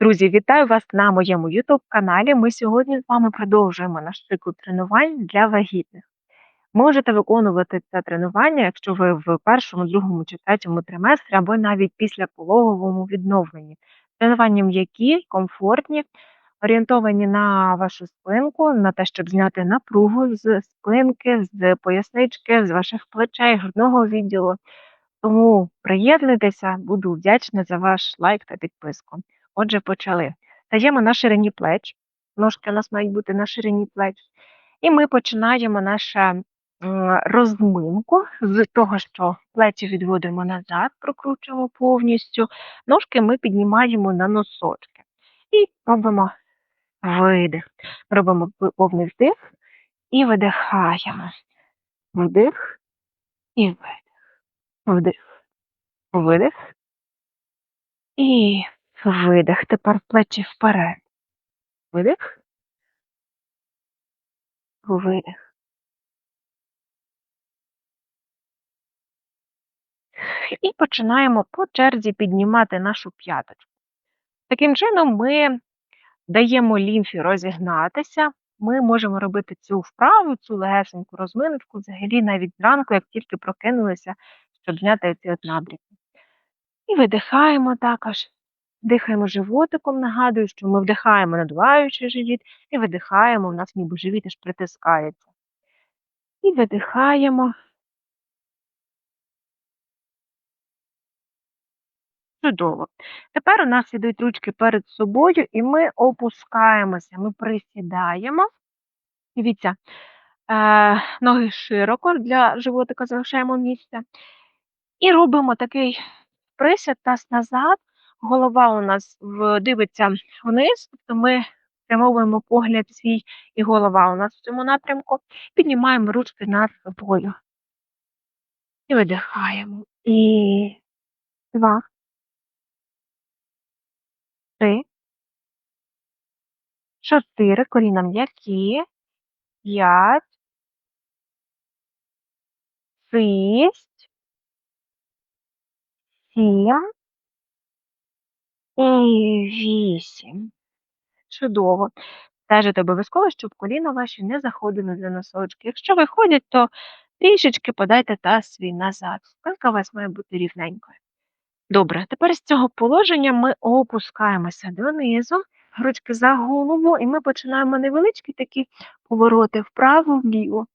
Друзі, вітаю вас на моєму YouTube каналі. Ми сьогодні з вами продовжуємо наш цикл тренувань для вагітних. Можете виконувати це тренування, якщо ви в першому, другому чи третьому триместрі, або навіть після пологовому відновленні. Тренування м'які, комфортні, орієнтовані на вашу спинку, на те, щоб зняти напругу з спинки, з пояснички, з ваших плечей, грудного відділу. Тому приєднуйтеся, буду вдячна за ваш лайк та підписку. Отже, почали. Стаємо на ширині плеч. Ножки у нас мають бути на ширині плеч. І ми починаємо нашу розминку з того, що плечі відводимо назад, прокручуємо повністю. Ножки ми піднімаємо на носочки. І робимо видих. Робимо повний вдих і видихаємо. Вдих і видих. Вдих. Видих. І видих. Тепер плечі вперед. Видих. Видих. І починаємо по черзі піднімати нашу п'яточку. Таким чином ми даємо лімфі розігнатися. Ми можемо робити цю вправу, цю легесеньку розминочку взагалі навіть зранку, як тільки прокинулися, щоб зняти ці от набряки. І видихаємо також. Дихаємо животиком, нагадую, що ми вдихаємо, надуваючи живіт, і видихаємо, у нас ніби живіт аж притискається. І видихаємо. Чудово. Тепер у нас ідуть ручки перед собою, і ми опускаємося, ми присідаємо. Дивіться, е, ноги широко для животика залишаємо місце. І робимо такий присід таз назад. Голова у нас дивиться вниз, тобто ми спрямовуємо погляд свій, і голова у нас в цьому напрямку. Піднімаємо ручки над собою. І видихаємо. І два, три, чотири, коліна м'які, п'ять, шість, сім і вісім. Чудово. Стежите обов'язково, щоб коліна ваші не заходили за носочки. Якщо виходять, то трішечки подайте таз свій назад. Спинка у вас має бути рівненькою. Добре, тепер з цього положення ми опускаємося донизу, ручки за голову, і ми починаємо невеличкі такі повороти вправо-вліво.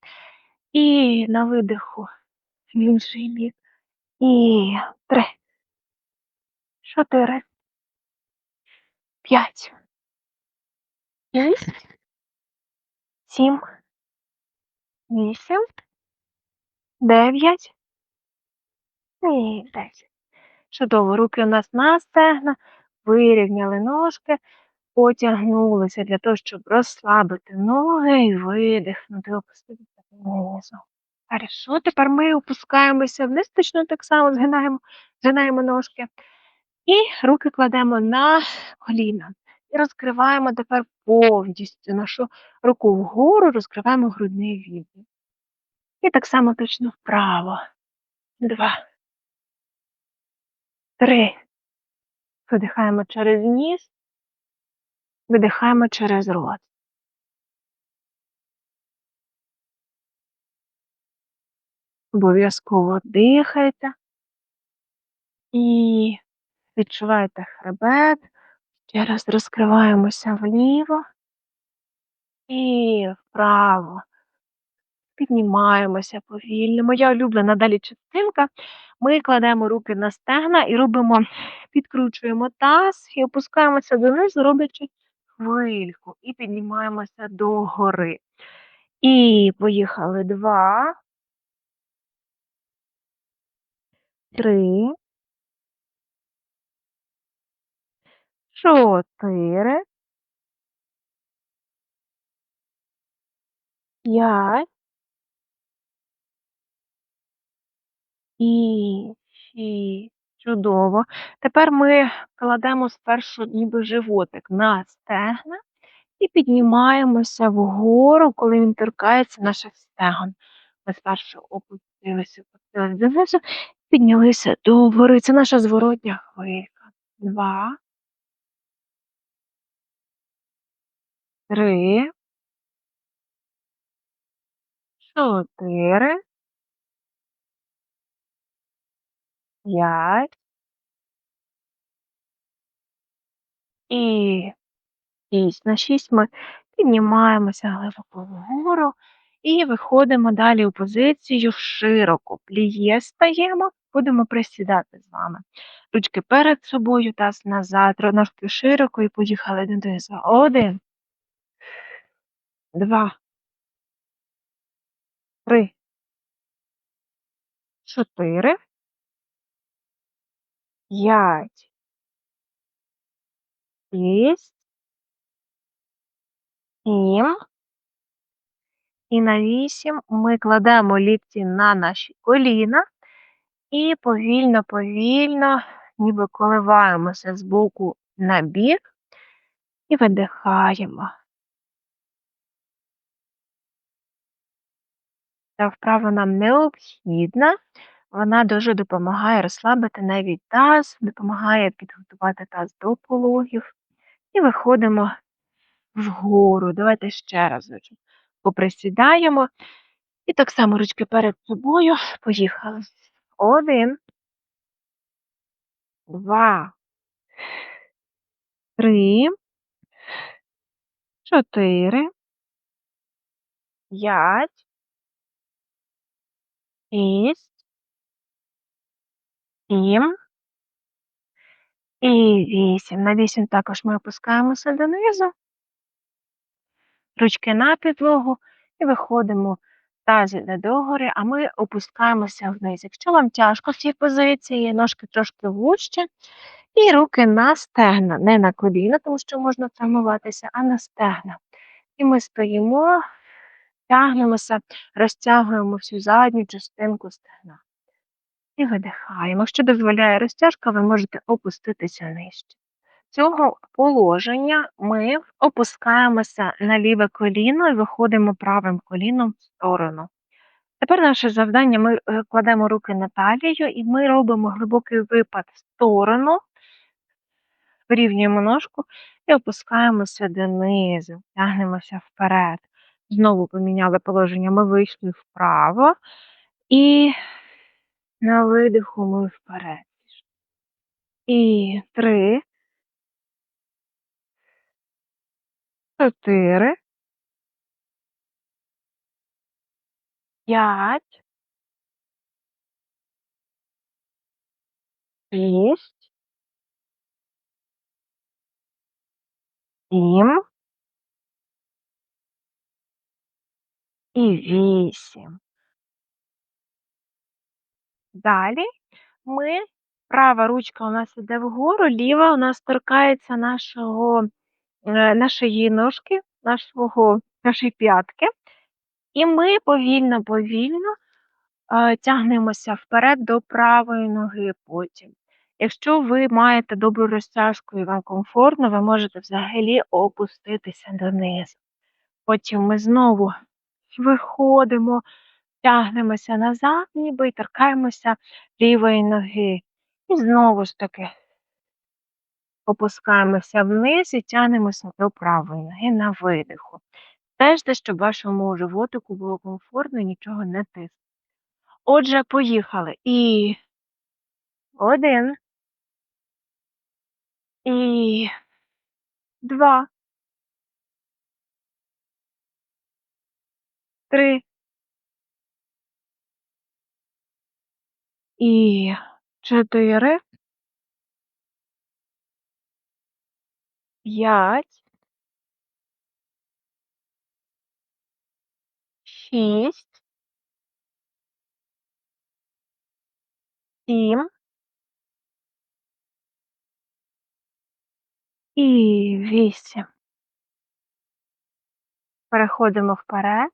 І на видиху в інший бік. І три, чотири, п'ять, шість, сім, вісім, дев'ять і десять. Чудово, руки у нас на стегна, вирівняли ножки, потягнулися для того, щоб розслабити ноги і видихнути, опуститися донизу. Хорошо, тепер ми опускаємося вниз, точно так само згинаємо, згинаємо ножки. І руки кладемо на коліна. І розкриваємо тепер повністю нашу руку вгору, розкриваємо грудний відділ. І так само точно вправо. Два. Три. Видихаємо через ніс, видихаємо через рот. Обов'язково дихайте і відчуваєте хребет. Ще раз розкриваємося вліво і вправо. Піднімаємося повільно. Моя улюблена далі частинка. Ми кладемо руки на стегна і робимо, підкручуємо таз і опускаємося донизу, роблячи хвильку. І піднімаємося догори. І поїхали два. Три. Чотири. П'ять. І шість. Чудово. Тепер ми кладемо спершу ніби животик на стегна і піднімаємося вгору, коли він торкається наших стегон. Ми спершу опустилися, опустилися донизу, піднялися догори. Це наша зворотня хвилька. Два. Три, чотири, п'ять і шість. На шість ми піднімаємося глибоко вгору і виходимо далі у позицію широко. Пліє стаємо, будемо присідати з вами. Ручки перед собою, таз назад, ножки широко і поїхали донизу. Один, два, три, чотири, п'ять, шість, сім. І на вісім ми кладемо лікті на наші коліна і повільно, повільно, ніби коливаємося з боку на бік і видихаємо. Ця вправа нам необхідна. Вона дуже допомагає розслабити навіть таз, допомагає підготувати таз до пологів. І виходимо вгору. Давайте ще раз поприсідаємо. І так само ручки перед собою. Поїхали. Один, два, три, чотири, п'ять, шість, сім і вісім. На вісім також ми опускаємося донизу. Ручки на підлогу і виходимо Таз іде догори, а ми опускаємося вниз. Якщо вам тяжко в цій позиції, ножки трошки вужче, і руки на стегна, не на коліна, тому що можна травмуватися, а на стегна. І ми стоїмо, тягнемося, розтягуємо всю задню частинку стегна. І видихаємо. Якщо дозволяє розтяжка, ви можете опуститися нижче. Цього положення ми опускаємося на ліве коліно і виходимо правим коліном в сторону. Тепер наше завдання: ми е, кладемо руки на талію і ми робимо глибокий випад в сторону, вирівнюємо ножку і опускаємося донизу, тягнемося вперед. Знову поміняли положення, ми вийшли вправо і на видиху ми вперед. І три. чотири, п'ять, шість, сім і вісім. Далі ми права ручка у нас іде вгору, ліва у нас торкається нашого Е, нашої ножки, нашого, нашої п'ятки, і ми повільно-повільно е, тягнемося вперед до правої ноги потім. Якщо ви маєте добру розтяжку і вам комфортно, ви можете взагалі опуститися донизу. Потім ми знову виходимо, тягнемося назад, ніби і торкаємося лівої ноги. І знову ж таки Опускаємося вниз і тягнемося до правої ноги на видиху. Стежте, щоб вашому животику було комфортно і нічого не тисне. Отже, поїхали. І один. І два. Три. І чотири. п'ять, шість, сім і вісім. Переходимо вперед,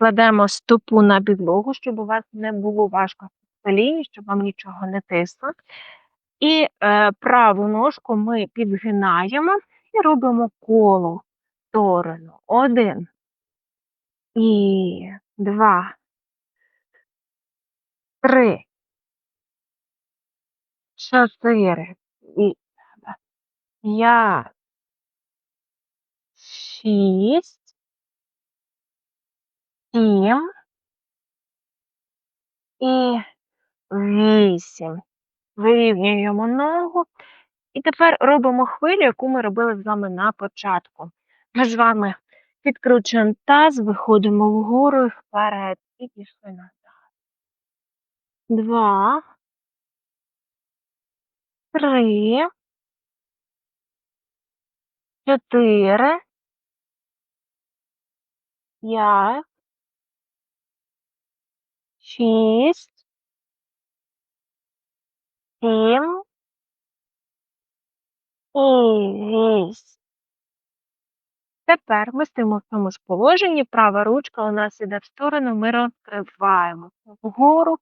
кладемо стопу на підлогу, щоб у вас не було важко в коліні, щоб вам нічого не тисло. І е, праву ножку ми підгинаємо і робимо коло сторону. Один. І два. Три. Чотири. І п'ять. шість, сім і вісім. Вирівнюємо ногу. І тепер робимо хвилю, яку ми робили з вами на початку. Ми з вами підкручуємо таз, виходимо вгору і вперед. І пішли назад. Два. Три. Чотири. П'ять. Шість. Сім. І вісім. Тепер ми стоїмо в тому ж положенні, права ручка у нас іде в сторону, ми розкриваємо вгору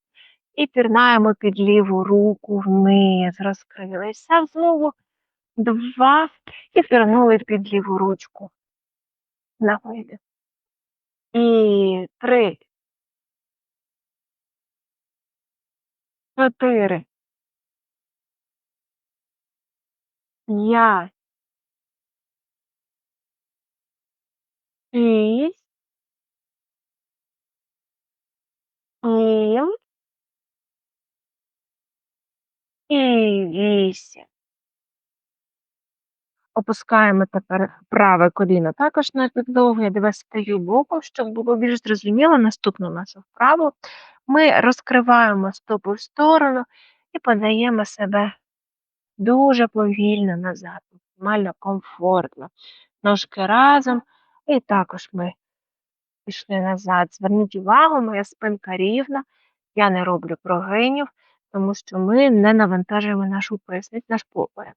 і пірнаємо під ліву руку вниз. Розкрилися знову два і пірнули під ліву ручку. На видих. І три. Чотири. П'ять. Шість. Сім. І вісім. Опускаємо тепер праве коліно також на підлогу. Я дивись стаю боком, щоб було більш зрозуміло. Наступну нашу вправу. Ми розкриваємо стопу в сторону і подаємо себе дуже повільно назад, максимально комфортно. Ножки разом, і також ми пішли назад. Зверніть увагу, моя спинка рівна, я не роблю прогинів, тому що ми не навантажуємо нашу поясницю, наш поперек.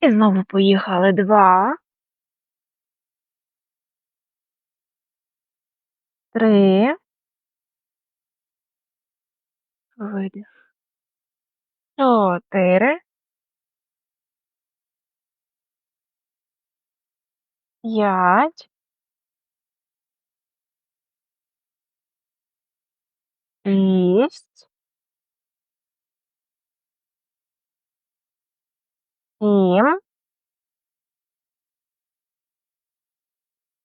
І знову поїхали два. Три. Видих. Чотири. П'ять. Шість. Сім.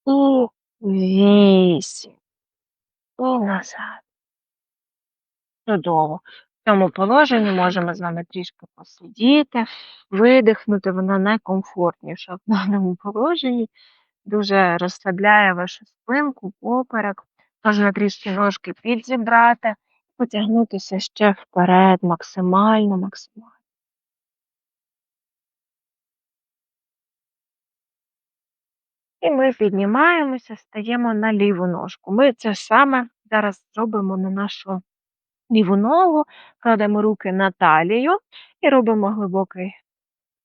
І вісім. І назад. Чудово. В цьому положенні можемо з вами трішки посидіти, видихнути. Вона найкомфортніша в даному положенні. Дуже розслабляє вашу спинку, поперек. Можна трішки ножки підзібрати, потягнутися ще вперед, максимально, максимально. І ми піднімаємося, стаємо на ліву ножку. Ми це саме зараз зробимо на нашу ліву ногу, кладемо руки на талію і робимо глибокий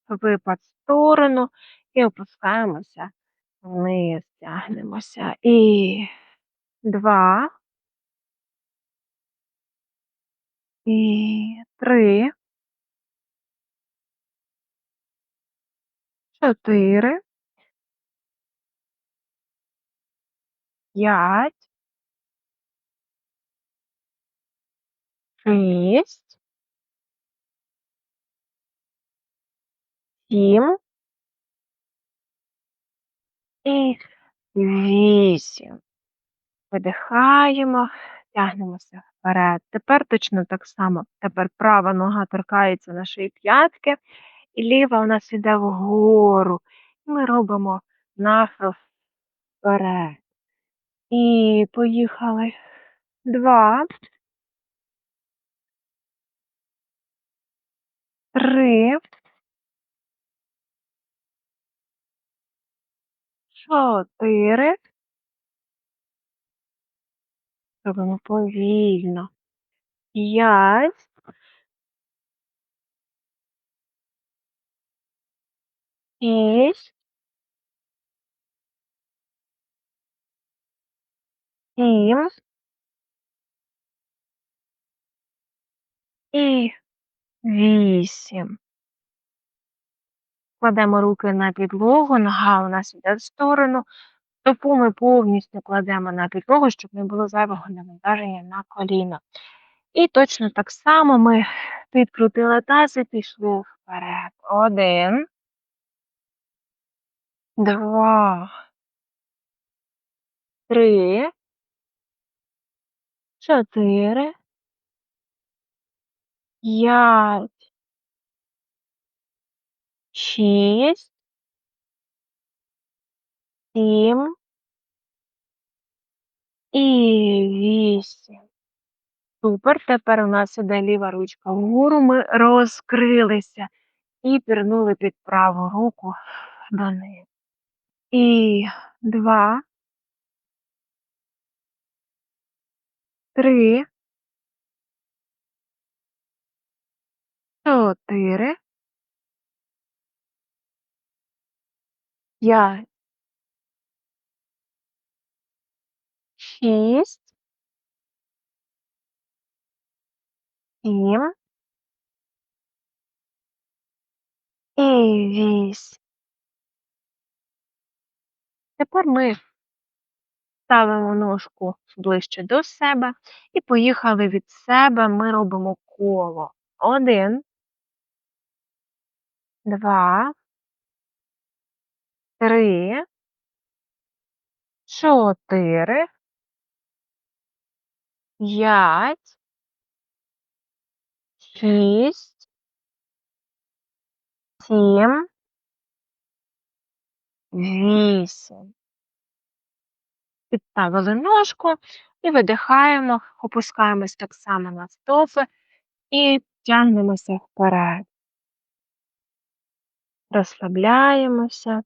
випад в сторону і опускаємося вниз, тягнемося. І два. І три. Чотири. П'ять. Шість. Сім. І вісім. Видихаємо, тягнемося вперед. Тепер точно так само. Тепер права нога торкається нашої п'ятки, і ліва у нас йде вгору. І ми робимо нахил вперед. І поїхали. Два. Три. Чотири. Робимо повільно. П'ять. Шість. Сім. І вісім. Кладемо руки на підлогу, нога у нас йде в сторону. Стопу ми повністю кладемо на підлогу, щоб не було зайвого навантаження на коліна. І точно так само ми підкрутили таз і пішли вперед. Один. Два. Три. Чотири. П'ять. Шість. Сім. І вісім. Супер. Тепер у нас іде ліва ручка вгору. Ми розкрилися і пірнули під праву руку донизу. І два. Три. Чотири. П'ять. Шість. Сім. І вісім. Тепер ми ставимо ножку ближче до себе і поїхали від себе. Ми робимо коло. Один. Два. Три. Чотири. П'ять. Шість. Сім. Вісім. Підставили ножку і видихаємо, опускаємось так само на стопи і тягнемося вперед. Розслабляємося.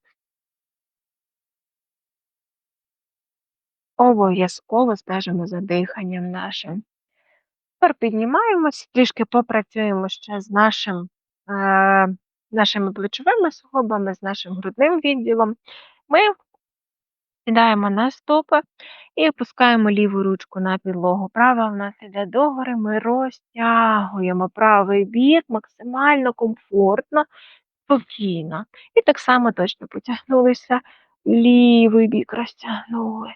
Обов'язково стежимо за диханням нашим. Тепер піднімаємось, трішки попрацюємо ще з нашим, е, нашими плечовими суглобами, з нашим грудним відділом. Ми сідаємо на стопи і опускаємо ліву ручку на підлогу. Права в нас іде догори, ми розтягуємо правий бік максимально комфортно, спокійно. І так само точно потягнулися, лівий бік розтягнули.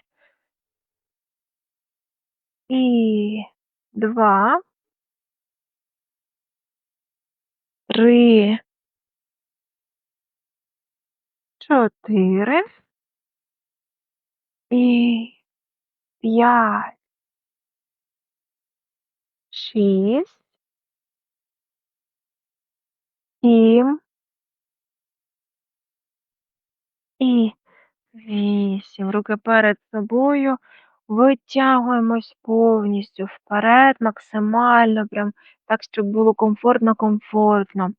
І два. Три. Чотири. І п'ять. Шість. Сім. І вісім. Руки перед собою. Витягуємось повністю вперед, максимально, прям так, щоб було комфортно-комфортно.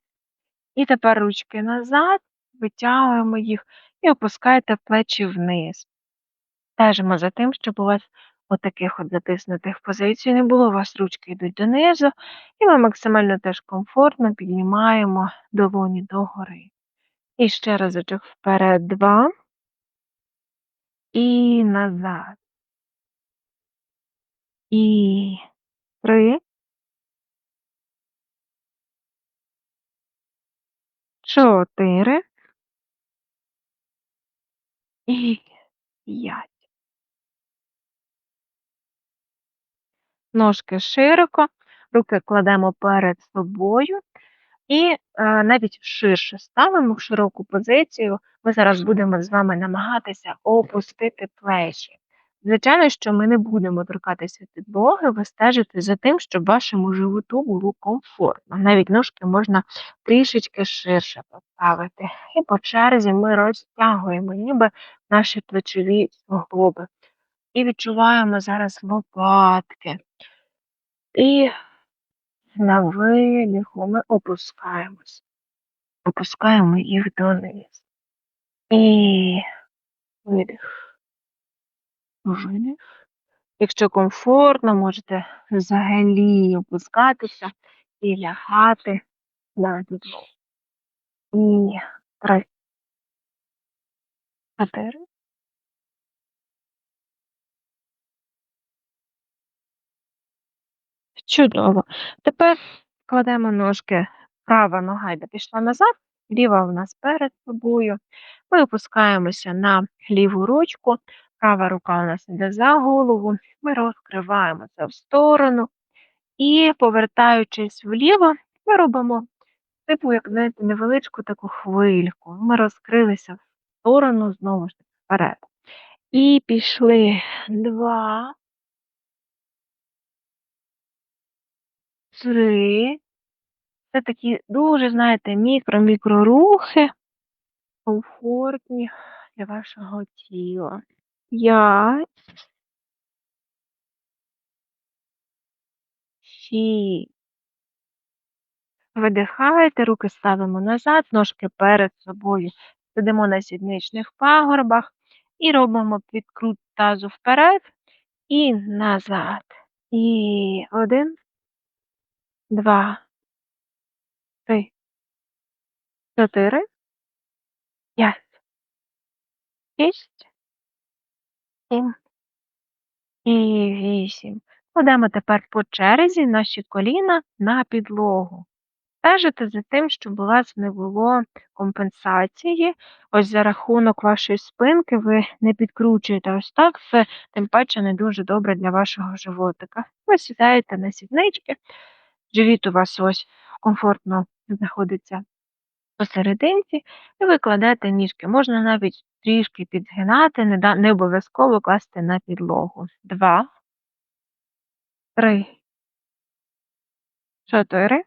І тепер ручки назад, витягуємо їх і опускайте плечі вниз. Стежимо за тим, щоб у вас отаких от затиснутих позицій не було, у вас ручки йдуть донизу, і ми максимально теж комфортно піднімаємо долоні догори. І ще разочок вперед, два. І назад. І три. Чотири. І п'ять. Ножки широко, руки кладемо перед собою і е, навіть ширше ставимо в широку позицію. Ми зараз будемо з вами намагатися опустити плечі. Звичайно, що ми не будемо торкатися підлоги, ви стежите за тим, щоб вашому животу було комфортно. Навіть ножки можна трішечки ширше поставити. І по черзі ми розтягуємо ніби наші плечові суглоби. І відчуваємо зараз лопатки. І на видиху ми опускаємось. Опускаємо їх донизу. І видих. Видих. Якщо комфортно, можете взагалі опускатися і лягати на підлогу. І три. Чотири. Чудово. Тепер кладемо ножки, права нога йде пішла назад, ліва у нас перед собою. Ми опускаємося на ліву ручку, права рука у нас йде за голову, ми розкриваємося в сторону і, повертаючись вліво, ми робимо типу, як знаєте, невеличку таку хвильку. Ми розкрилися в сторону, знову ж таки, вперед. І пішли. Два. Три. Це такі дуже, знаєте, мікро-мікрорухи, комфортні для вашого тіла. П'ять. Шість. Видихаєте, руки ставимо назад, ножки перед собою. Сидимо на сідничних пагорбах і робимо підкрут тазу вперед і назад. І один, два, три, чотири, п'ять, шість, сім і вісім. Кладемо тепер по черзі наші коліна на підлогу. Стежите за тим, щоб у вас не було компенсації. Ось за рахунок вашої спинки ви не підкручуєте ось так, це тим паче не дуже добре для вашого животика. Ви сідаєте на сіднички, живіт у вас ось комфортно знаходиться посерединці, і ви кладете ніжки. Можна навіть трішки підгинати, не обов'язково класти на підлогу. Два, три, чотири.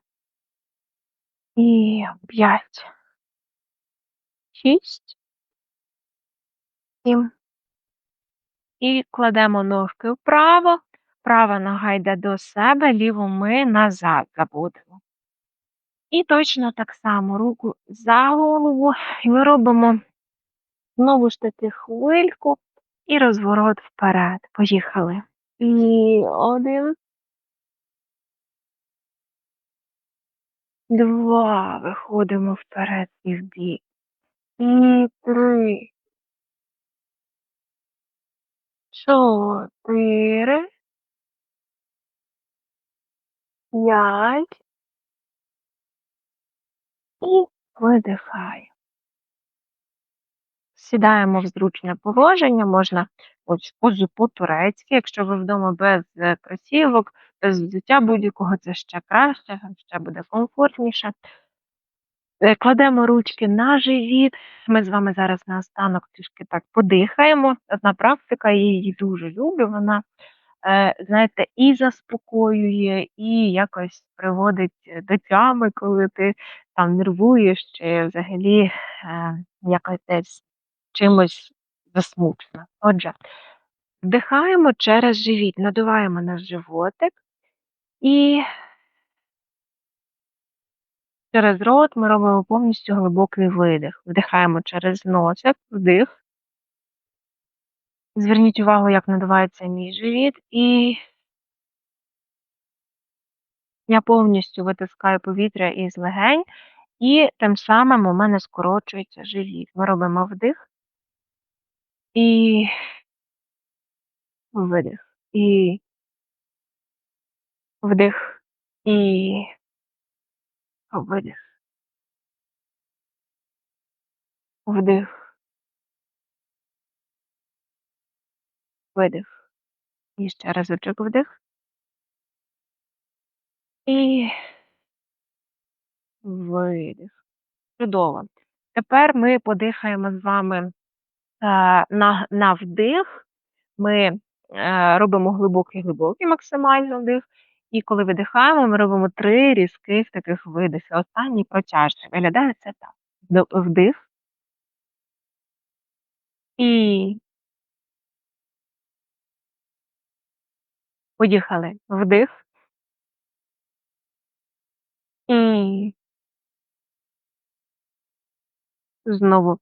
І п'ять, шість, сім. І кладемо ножки вправо, права нога йде до себе, ліву ми назад забудемо. І точно так само руку за голову. І ми робимо знову ж таки хвильку і розворот вперед. Поїхали. І один. Два. Виходимо вперед і вбік. І три. Чотири. П'ять. І видихаємо. Сідаємо в зручне положення, можна ось позу по-турецьки, якщо ви вдома без е, кросівок, без взуття будь-якого, це ще краще, ще буде комфортніше. Е, Кладемо ручки на живіт. Ми з вами зараз наостанок трішки так подихаємо. Одна практика, я її дуже люблю. Вона, знаєте, і заспокоює, і якось приводить до тями, коли ти там нервуєш, чи взагалі е, якось десь чимось засмучена. Отже, вдихаємо через живіт, надуваємо наш животик і через рот ми робимо повністю глибокий видих. Вдихаємо через носик, вдих. Зверніть увагу, як надувається мій живіт, і я повністю витискаю повітря із легень, і тим самим у мене скорочується живіт. Ми робимо вдих і видих. І вдих і видих. Вдих. Видих. І ще разочок вдих. І видих. Чудово. Тепер ми подихаємо з вами е, на, на вдих. Ми е, робимо глибокий-глибокий максимально вдих. І коли видихаємо, ми робимо три різких таких видихи. Останній протяжний. Виглядає це так. Вдих. І поїхали. Вдих. І знову.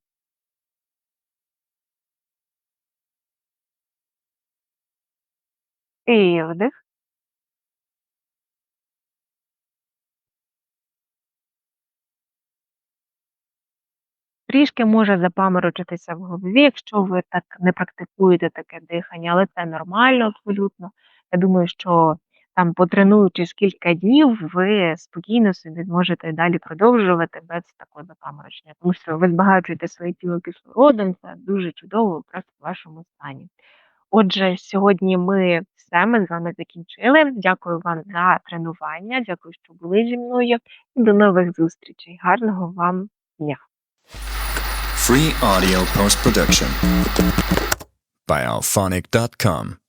І вдих. Трішки може запаморочитися в голові, якщо ви так не практикуєте таке дихання, але це нормально абсолютно. Я думаю, що там потренуючись кілька днів, ви спокійно собі зможете далі продовжувати без такого запаморочення, тому що ви збагачуєте своє тіло кислородом, це дуже чудово якраз в вашому стані. Отже, сьогодні ми все, ми з вами закінчили. Дякую вам за тренування, дякую, що були зі мною. І до нових зустрічей. Гарного вам дня! Free audio post production by alphonic.com.